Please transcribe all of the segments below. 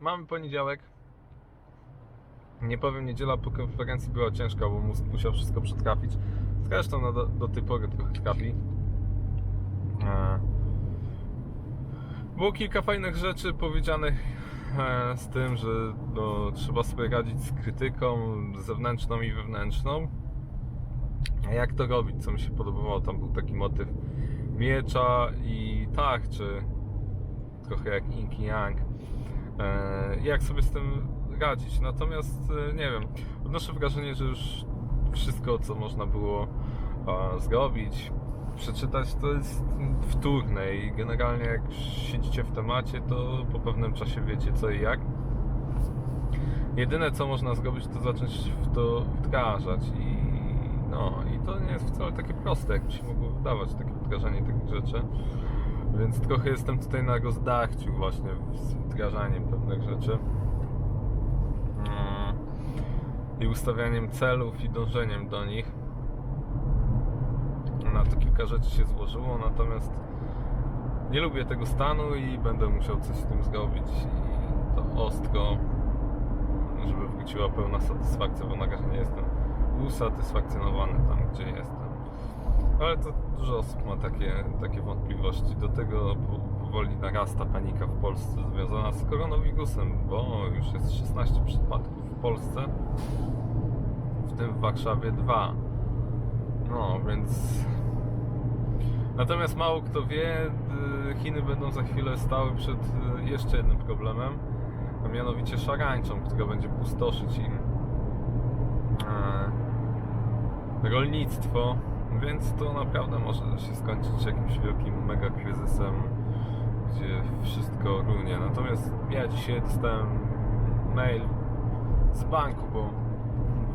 mamy poniedziałek. Nie powiem, niedziela po konferencji była ciężka, bo mózg musiał wszystko przetrafić. Zresztą no, do, do tej pory trochę trafi. E, Było kilka fajnych rzeczy powiedzianych e, z tym, że no, trzeba sobie radzić z krytyką zewnętrzną i wewnętrzną. A jak to robić? Co mi się podobało? Tam był taki motyw miecza i tarczy. Trochę jak Ink Yang. E, jak sobie z tym radzić? Natomiast e, nie wiem, odnoszę wrażenie, że już wszystko, co można było e, zrobić, przeczytać, to jest wtórne i generalnie jak siedzicie w temacie, to po pewnym czasie wiecie co i jak. Jedyne co można zrobić, to zacząć w to wdrażać i no i to nie jest wcale takie proste, jak się mogło wydawać, takie wdrażanie takich rzeczy. Więc trochę jestem tutaj na rozdachciu właśnie z wdrażaniem pewnych rzeczy. Mm. I ustawianiem celów i dążeniem do nich. Na to kilka rzeczy się złożyło, natomiast nie lubię tego stanu i będę musiał coś z tym zrobić i to ostro, żeby wróciła pełna satysfakcja, bo na razie nie jestem usatysfakcjonowany tam, gdzie jestem. Ale to dużo osób ma takie, takie wątpliwości. Do tego po- powoli narasta panika w Polsce związana z koronawirusem, bo już jest 16 przypadków w Polsce, w tym w Warszawie 2. No, więc. Natomiast mało kto wie, y, Chiny będą za chwilę stały przed y, jeszcze jednym problemem, a mianowicie szarańczą, która będzie pustoszyć im e, rolnictwo, więc to naprawdę może się skończyć jakimś wielkim mega kryzysem, gdzie wszystko runie. Natomiast ja dzisiaj dostałem mail z banku, bo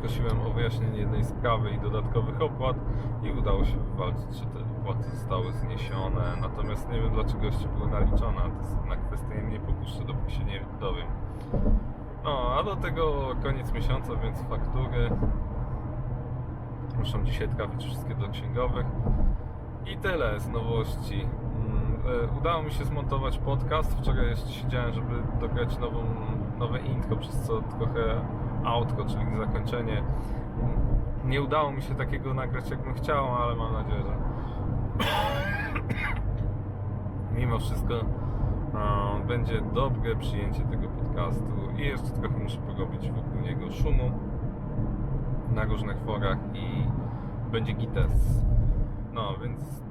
prosiłem o wyjaśnienie jednej sprawy i dodatkowych opłat i udało się wywalczyć, że te opłaty zostały zniesione. Natomiast nie wiem dlaczego jeszcze były naliczone, to jest jedna kwestia i mnie popuszczę, dopóki się nie dowiem. No, a do tego koniec miesiąca, więc faktury muszą dzisiaj trafić wszystkie do księgowych. I tyle z nowości. Mm, e, Udało mi się zmontować podcast. Wczoraj jeszcze siedziałem, żeby dograć nową, nowe intro, przez co trochę outro, czyli zakończenie. Mm, Nie udało mi się takiego nagrać, jakbym chciał, ale mam nadzieję, że mimo wszystko e, będzie dobre przyjęcie tego podcastu i jeszcze trochę muszę porobić wokół niego szumu na różnych forach i będzie gites. No, więc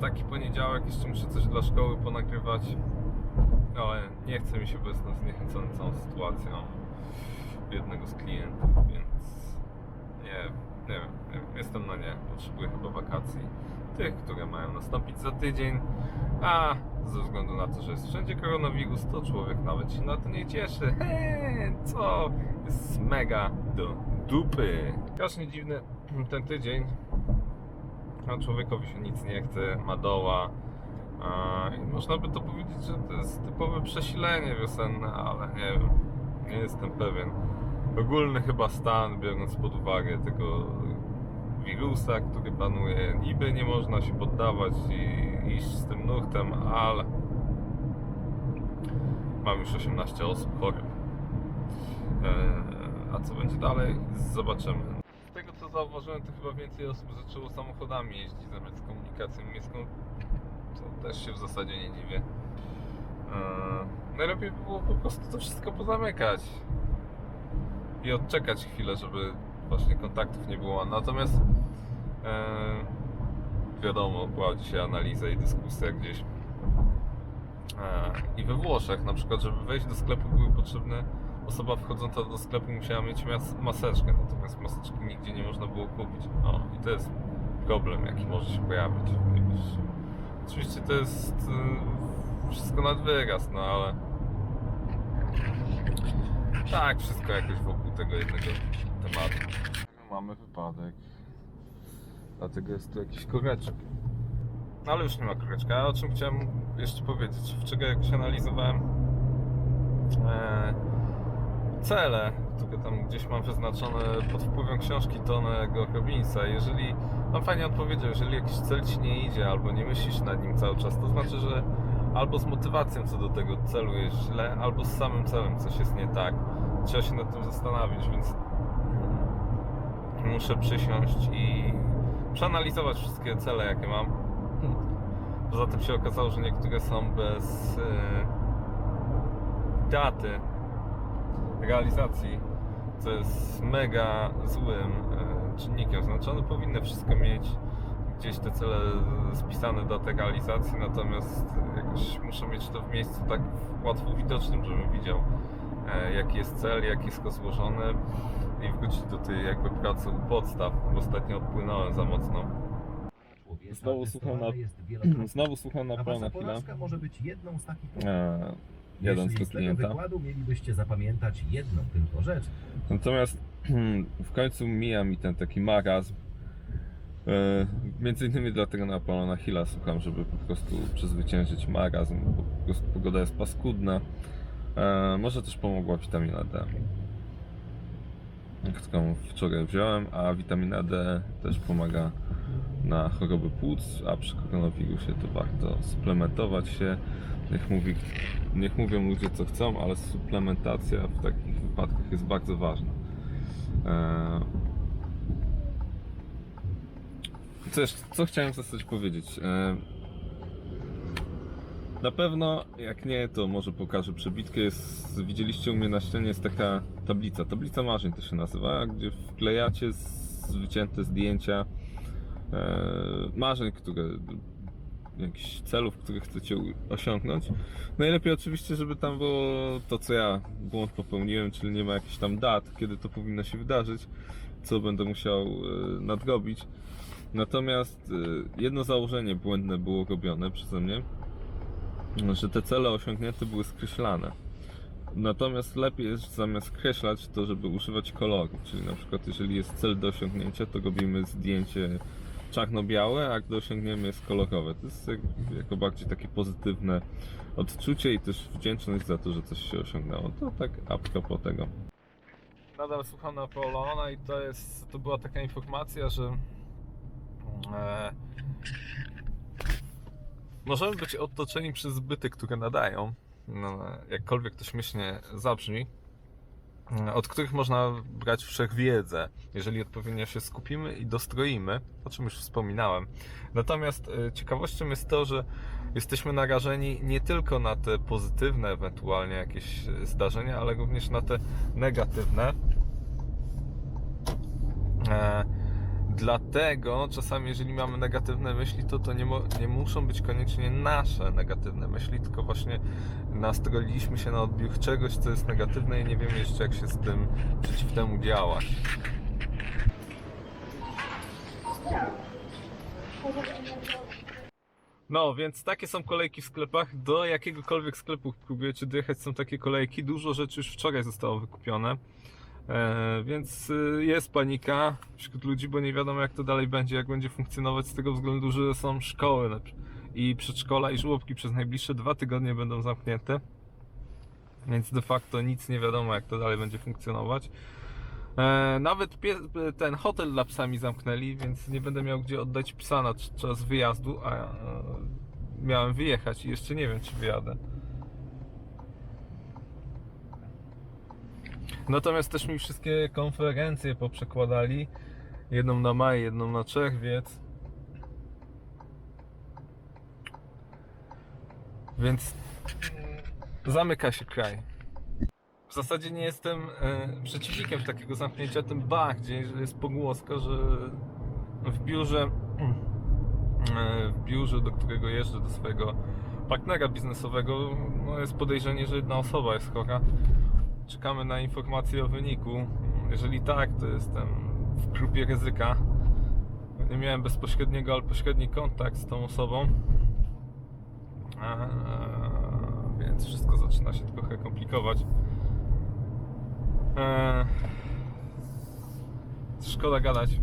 taki poniedziałek jeszcze muszę coś dla szkoły ponagrywać, ale nie chce mi się, bo jestem zniechęcony całą sytuacją jednego z klientów, więc nie, nie wiem, nie wiem, jestem na nie, potrzebuję chyba wakacji tych, które mają nastąpić za tydzień, a ze względu na to, że jest wszędzie koronawirus, to człowiek nawet się na to nie cieszy. Hej, co? Jest mega do dupy. Strasznie dziwny ten tydzień. A człowiekowi się nic nie chce, ma doła. I można by to powiedzieć, że to jest typowe przesilenie wiosenne, ale nie wiem. Nie jestem pewien. Ogólny chyba stan, biorąc pod uwagę tego wirusa, który panuje. Niby nie można się poddawać i iść z tym nurtem, ale mam już 18 osób chorych. Eee, A co będzie dalej? Zobaczymy. Z zauważyłem, to chyba więcej osób zaczęło samochodami jeździć zamiast komunikacją miejską. To też się w zasadzie nie dziwię. Eee, Najlepiej by było po prostu to wszystko pozamykać i odczekać chwilę, żeby właśnie kontaktów nie było. Natomiast e, wiadomo, była dzisiaj analiza i dyskusja gdzieś. E, I we Włoszech na przykład, żeby wejść do sklepu były potrzebne osoba wchodząca do sklepu musiała mieć mas maseczkę, natomiast maseczki nigdzie nie można było kupić. O, i to jest problem, jaki może się pojawić. Oczywiście to jest e, wszystko nad wyraz, no ale tak, wszystko jakoś wokół tego jednego tematu. Mamy wypadek. Dlatego jest tu jakiś koreczek. No ale już nie ma koreczka. A o czym chciałem jeszcze powiedzieć? Wczoraj jakoś analizowałem e, cele, które tam gdzieś mam wyznaczone pod wpływem książki Tonego Robbinsa. Jeżeli, tam fajnie odpowiedział, jeżeli jakiś cel ci nie idzie albo nie myślisz nad nim cały czas, to znaczy, że albo z motywacją co do tego celu jest źle, albo z samym celem coś jest nie tak. Trzeba się nad tym zastanowić, więc muszę przysiąść i przeanalizować wszystkie cele, jakie mam. Poza tym się okazało, że niektóre są bez e, daty realizacji, co jest mega złym e, czynnikiem. Znaczy one powinny wszystko mieć gdzieś te cele spisane, datę realizacji, natomiast jakoś muszę mieć to w miejscu tak łatwo widocznym, żebym widział e, jaki jest cel, jak jest go złożony i wrócić do tej jakby pracy u podstaw, bo ostatnio odpłynąłem za mocno. Znowu słucham na- Znowu słucham na A Paula wasza chwilę. porażka może być jedną z takich Jeden Jeśli z z tego klienta. wykładu mielibyście zapamiętać jedną tylko rzecz, Natomiast w końcu mija mi ten taki marazm. E, Między innymi dlatego na Paulona Hilla słucham, żeby po prostu przezwyciężyć marazm, bo po prostu pogoda jest paskudna. E, Może też pomogła witamina D, którą wczoraj wziąłem, a witamina D też pomaga na choroby płuc, a przy koronawirusie to warto suplementować się. Niech, mówi, niech mówią ludzie co chcą, ale suplementacja w takich wypadkach jest bardzo ważna. Eee, Co, jeszcze, co chciałem w zasadzie powiedzieć? Eee, Na pewno, jak nie, to może pokażę przebitkę. Jest, widzieliście u mnie na ścianie jest taka tablica. Tablica marzeń to się nazywa, gdzie wklejacie z- wycięte zdjęcia e, marzeń, które jakichś celów, które chcecie osiągnąć. Najlepiej oczywiście, żeby tam było to, co ja błąd popełniłem, czyli nie ma jakichś tam dat, kiedy to powinno się wydarzyć, co będę musiał e, nadrobić. Natomiast e, jedno założenie błędne było robione przeze mnie, że te cele osiągnięte były skreślane. Natomiast lepiej jest zamiast skreślać to, żeby używać koloru. Czyli na przykład jeżeli jest cel do osiągnięcia, to robimy zdjęcie czarno-białe, a gdy osiągniemy jest kolorowe. To jest jak, jako bardziej takie pozytywne odczucie i też wdzięczność za to, że coś się osiągnęło. To tak a propos tego. Nadal słucham Napoleona i to jest, to była taka informacja, że e, możemy być otoczeni przez zbyty, które nadają, no, jakkolwiek to śmiesznie zabrzmi, od których można brać wszechwiedzę, jeżeli odpowiednio się skupimy i dostroimy, o czym już wspominałem. Natomiast e, ciekawością jest to, że jesteśmy narażeni nie tylko na te pozytywne ewentualnie jakieś e, zdarzenia, ale również na te negatywne. E, Dlatego czasami, jeżeli mamy negatywne myśli, to to nie, nie muszą być koniecznie nasze negatywne myśli, tylko właśnie nastroliliśmy się na odbiór czegoś, co jest negatywne i nie wiemy jeszcze, jak się z tym przeciw temu działać. No, więc takie są kolejki w sklepach. Do jakiegokolwiek sklepu próbujecie dojechać, są takie kolejki. Dużo rzeczy już wczoraj zostało wykupione. E, więc y, jest panika wśród ludzi, bo nie wiadomo jak to dalej będzie, jak będzie funkcjonować z tego względu, że są szkoły i przedszkola i żłobki przez najbliższe dwa tygodnie będą zamknięte. Więc de facto nic nie wiadomo jak to dalej będzie funkcjonować. E, nawet ten hotel dla psami zamknęli, więc nie będę miał gdzie oddać psa na cz- czas wyjazdu, a e, miałem wyjechać i jeszcze nie wiem czy wyjadę. Natomiast też mi wszystkie konferencje poprzekładali. Jedną na maj, jedną na czerwiec. Więc zamyka się kraj. W zasadzie nie jestem e, przeciwnikiem takiego zamknięcia, tym bardziej, że jest pogłoska, że w biurze, e, w biurze, do którego jeżdżę, do swojego partnera biznesowego, no jest podejrzenie, że jedna osoba jest chora. Czekamy na informację o wyniku. Jeżeli tak, to jestem w grupie ryzyka. Nie miałem bezpośredniego, ale pośredni kontakt z tą osobą. Eee, więc wszystko zaczyna się trochę komplikować. Eee, szkoda gadać.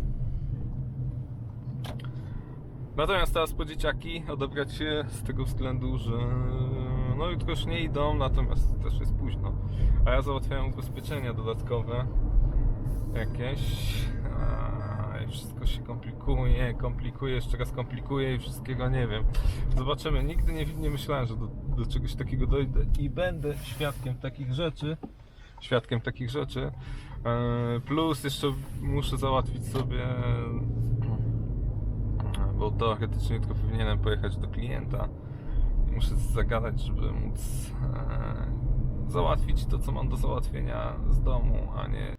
Natomiast teraz po dzieciaki odebrać się z tego względu, że no jutro już nie idą, natomiast też jest późno. A ja załatwiałem ubezpieczenia dodatkowe jakieś. A, wszystko się komplikuje, komplikuje, jeszcze raz komplikuje i wszystkiego nie wiem. Zobaczymy. Nigdy nie, nie myślałem, że do, do czegoś takiego dojdę i będę świadkiem takich rzeczy. Świadkiem takich rzeczy. E, Plus jeszcze muszę załatwić sobie, bo teoretycznie jutro powinienem pojechać do klienta. Muszę zagadać, żeby móc e, załatwić to, co mam do załatwienia z domu, a nie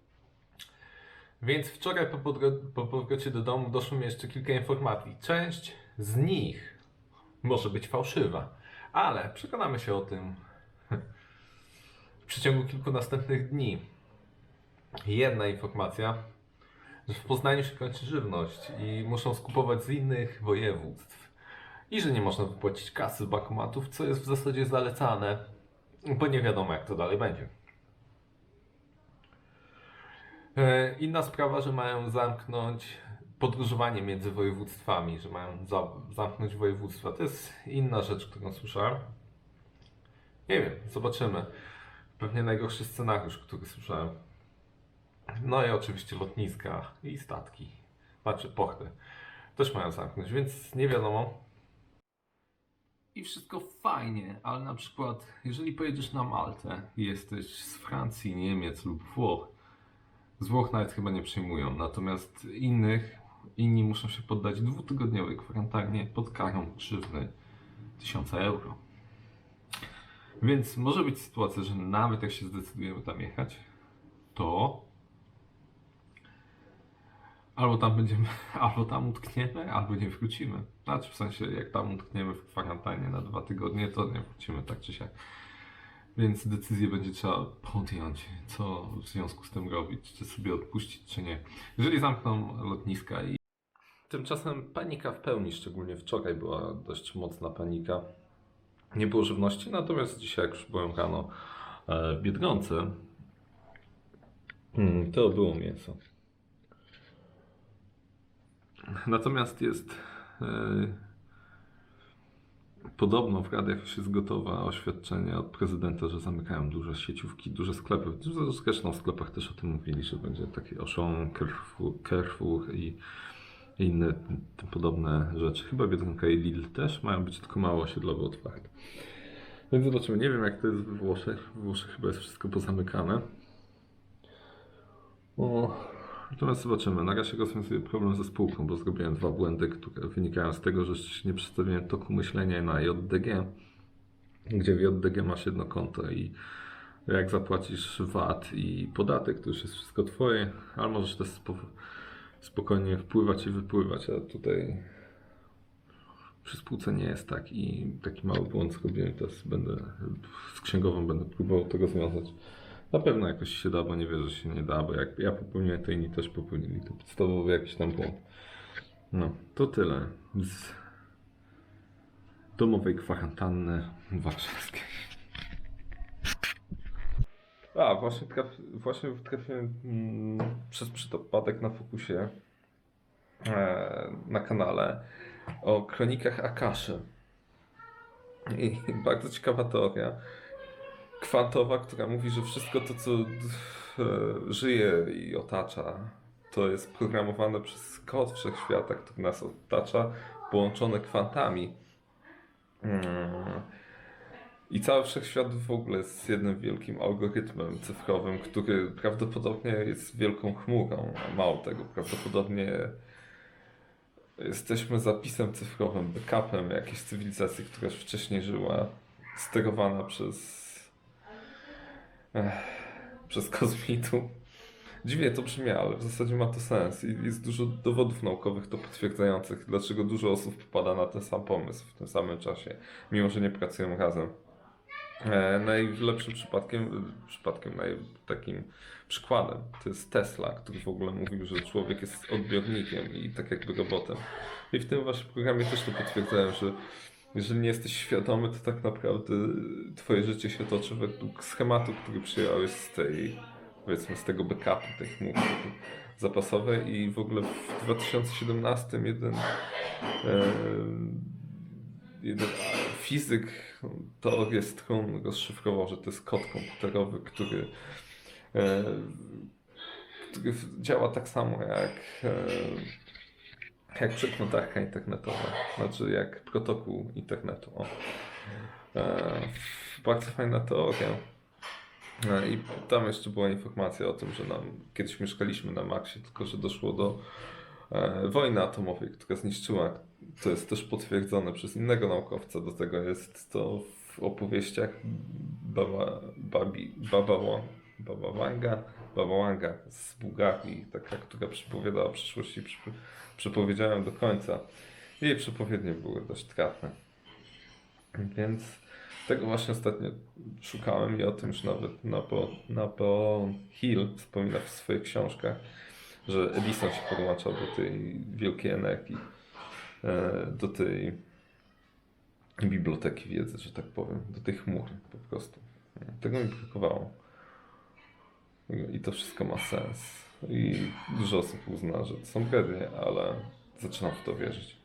więc wczoraj po, po powrocie do domu doszło mi jeszcze kilka informacji. Część z nich może być fałszywa, ale przekonamy się o tym w przeciągu kilku następnych dni. Jedna informacja, że w Poznaniu się kończy żywność i muszą skupować z innych województw. I że nie można wypłacić kasy z bankomatów, co jest w zasadzie zalecane, bo nie wiadomo jak to dalej będzie. E, Inna sprawa, że mają zamknąć podróżowanie między województwami, że mają za, zamknąć województwa. To jest inna rzecz, którą słyszałem. Nie wiem, zobaczymy. Pewnie najgorszy scenariusz, który słyszałem. No i oczywiście lotniska i statki, znaczy porty, też mają zamknąć, więc nie wiadomo. I wszystko fajnie, ale na przykład, jeżeli pojedziesz na Maltę i jesteś z Francji, Niemiec lub Włoch, z Włoch nawet chyba nie przyjmują, natomiast innych, inni muszą się poddać dwutygodniowej kwarantannie pod karą grzywny 1000 euro. Więc może być sytuacja, że nawet jak się zdecydujemy tam jechać, to albo tam będziemy, albo tam utkniemy, albo nie wrócimy. Znaczy w sensie, jak tam utkniemy w kwarantannie na dwa tygodnie, to nie wrócimy tak czy siak. Więc decyzję będzie trzeba podjąć, co w związku z tym robić, czy sobie odpuścić, czy nie. Jeżeli zamkną lotniska i... Tymczasem panika w pełni, szczególnie wczoraj była dość mocna panika. Nie było żywności, natomiast dzisiaj, jak już byłem rano e, w Biedronce, hmm, to było mięso. Natomiast jest... E, Podobno w radiach już jest gotowe oświadczenie od prezydenta, że zamykają duże sieciówki, duże sklepy. Zresztą w sklepach też o tym mówili, że będzie taki Auchan, Carrefour, i inne tym podobne rzeczy. Chyba Biedronka i Lidl też mają być tylko mało osiedlowe otwarte. Więc zobaczymy. Nie wiem jak to jest we Włoszech. We Włoszech chyba jest wszystko pozamykane. O, Natomiast zobaczymy. Na razie rozwiązuję problem ze spółką, bo zrobiłem dwa błędy, które wynikają z tego, że nie przedstawiłem toku myślenia na JDG, gdzie w JDG masz jedno konto i jak zapłacisz VAT i podatek, to już jest wszystko twoje, ale możesz też spo, spokojnie wpływać i wypływać, a tutaj przy spółce nie jest tak i taki mały błąd zrobiłem, teraz będę z księgową będę próbował to rozwiązać. Na pewno jakoś się da, bo nie wierzę, że się nie da, bo jak ja popełniłem, to inni też popełnili. To podstawowy jakiś tam błąd. No, to tyle z domowej kwarantanny warszawskiej. A, właśnie, traf, właśnie trafiłem mm, przez przypadek na Fokusie e, na kanale o kronikach Akaszy. I bardzo ciekawa teoria kwantowa, która mówi, że wszystko to, co e, żyje i otacza, to jest programowane przez kod wszechświata, który nas otacza, połączone kwantami. Mm. I cały wszechświat w ogóle jest jednym wielkim algorytmem cyfrowym, który prawdopodobnie jest wielką chmurą. Mało tego, prawdopodobnie jesteśmy zapisem cyfrowym, backupem jakiejś cywilizacji, która już wcześniej żyła, sterowana przez Ech, przez kosmitów. Dziwnie to brzmi, ale w zasadzie ma to sens i jest dużo dowodów naukowych to potwierdzających, dlaczego dużo osób popada na ten sam pomysł w tym samym czasie, mimo że nie pracują razem. E, najlepszym przypadkiem, przypadkiem naj, takim przykładem to jest Tesla, który w ogóle mówił, że człowiek jest odbiornikiem i tak jakby robotem. I w tym waszym programie też to potwierdzają, że jeżeli nie jesteś świadomy, to tak naprawdę twoje życie się toczy według schematu, który przyjąłeś z tej, powiedzmy, z tego backupu, tej chmury zapasowej i w ogóle w 2017 jeden, jeden fizyk teorię strun rozszyfrował, że to jest kod komputerowy, który który działa tak samo jak, jak przeglądarka internetowa, znaczy jak protokół internetu. O. E, bardzo fajna teoria. E, I tam jeszcze była informacja o tym, że nam kiedyś mieszkaliśmy na Marsie, tylko że doszło do e, wojny atomowej, która zniszczyła. To jest też potwierdzone przez innego naukowca. Do tego jest to w opowieściach Baba, Babi, Baba, Baba Wanga, Baba Wanga z Bułgarii, taka, która przepowiadała o przyszłości, przypo- przepowiedziałem do końca. Jej przepowiednie były dość trafne. Więc tego właśnie ostatnio szukałem i o tym już nawet Napo, Napoleon Hill wspomina w swoich książkach, że Edison się podłączał do tej wielkiej energii, e, do tej biblioteki wiedzy, że tak powiem, do tej chmury po prostu. Tego mi brakowało. I to wszystko ma sens. I dużo osób uzna, że to są brednie, ale zaczynam w to wierzyć.